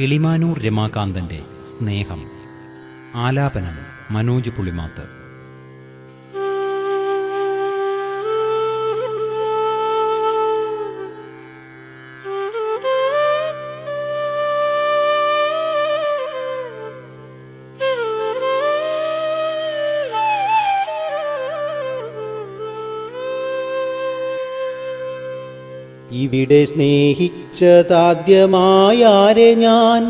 കിളിമാനൂർ രമാകാന്തന്റെ സ്നേഹം ആലാപനം മനോജ് പുളിമാത്ത്. ഇവിടെ സ്നേഹിച്ചതാദ്യമായാരെ ഞാൻ.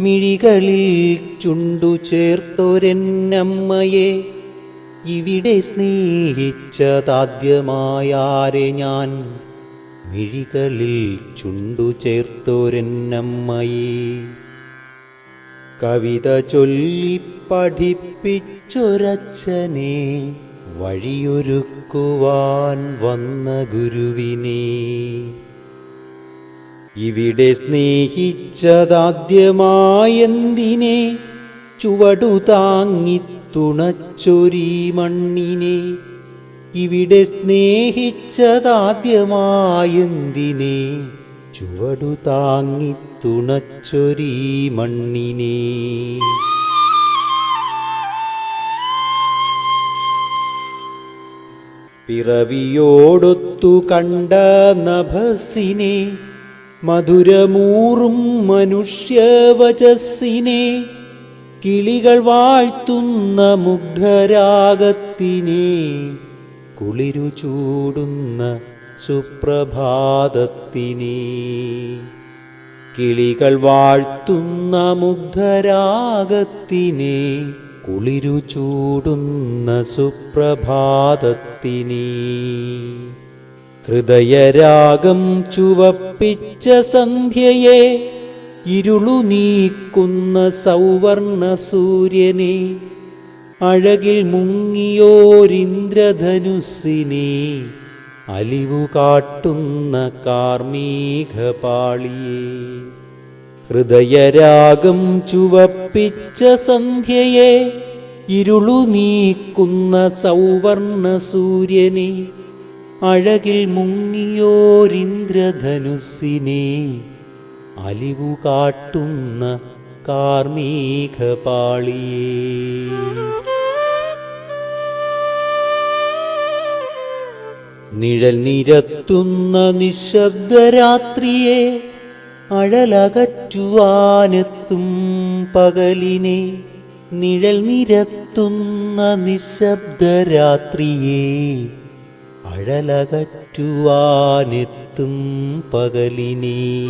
മിഴികളിൽ ചുണ്ടു ചേർത്തൊരെന്നമ്മയെ. ഇവിടെ സ്നേഹിച്ചതാദ്യമായാരെ ഞാൻ. മിഴികളിൽ ചുണ്ടു ചേർത്തൊരെന്നമ്മയെ. കവിത ചൊല്ലി പഠിപ്പിച്ചൊരച്ഛനെ. വഴിയൊരുക്കുവാൻ വന്ന ഗുരുവിനെ. ഇവിടെ സ്നേഹിച്ചതാദ്യമായെന്തിനെ? ചുവടു താങ്ങി തുണച്ചൊരി മണ്ണിനെ. ഇവിടെ സ്നേഹിച്ചതാദ്യമായെന്തിനെ? ചുവടു താങ്ങി തുണച്ചൊരി മണ്ണിനെ. പിറവിയോടൊത്തു കണ്ട നഭസിനെ മധുരമൂറും മനുഷ്യവചസ്സിനെ കിളികൾ വാഴ്ത്തുന്ന മുഗ്ധരാഗത്തിനെ കുളിരു ചൂടുന്ന സുപ്രഭാതത്തിനെ. കിളികൾ വാഴ്ത്തുന്ന മുഗ്ധരാഗത്തിനെ കുളിരു ചൂടുന്ന സുപ്രഭാതത്തിനീ. ഹൃദയരാഗം ചുവപ്പിച്ച സന്ധ്യയെ ഇരുളു നീക്കുന്ന സൗവർണ സൂര്യനെ അഴകിൽ മുങ്ങിയോരിന്ദ്രധനുസിനെ അലിവു കാട്ടുന്ന കാർമീകപാളിയെ ഹൃദയരാഗം ചുവപ്പിച്ച സന്ധ്യയെ ഇരുളു നീക്കുന്ന സൗവർണ സൂര്യനെ അഴകിൽ മുങ്ങിയോരിന്ദ്രധനുസിനെ അലിവു കാട്ടുന്ന കാർമീകപാളിയേ നിഴൽ നിരത്തുന്ന നിശബ്ദരാത്രിയെ അഴലകറ്റുവാനെത്തും പകലിനെ. നിഴൽ നിരത്തുന്ന നിശബ്ദരാത്രിയെ. അഴലകറ്റുവാനെത്തും പകലിനെ.